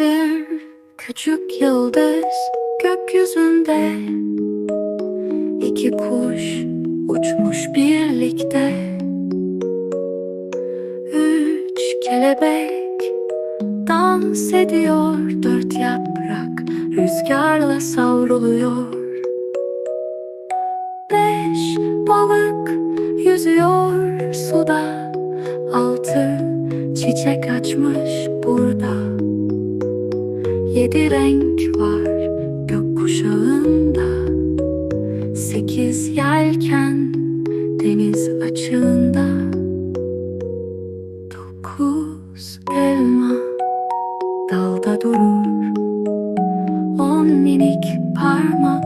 bir küçük yıldız gökyüzünde. İki kuş uçmuş birlikte. Üç kelebek dans ediyor. Dört yaprak rüzgarla savruluyor. Beş balık yüzüyor suda. Altı çiçek açmış burada. Yedi renk var gökkuşağında. Sekiz yelken deniz açığında. Dokuz elma dalda durur. On minik parmak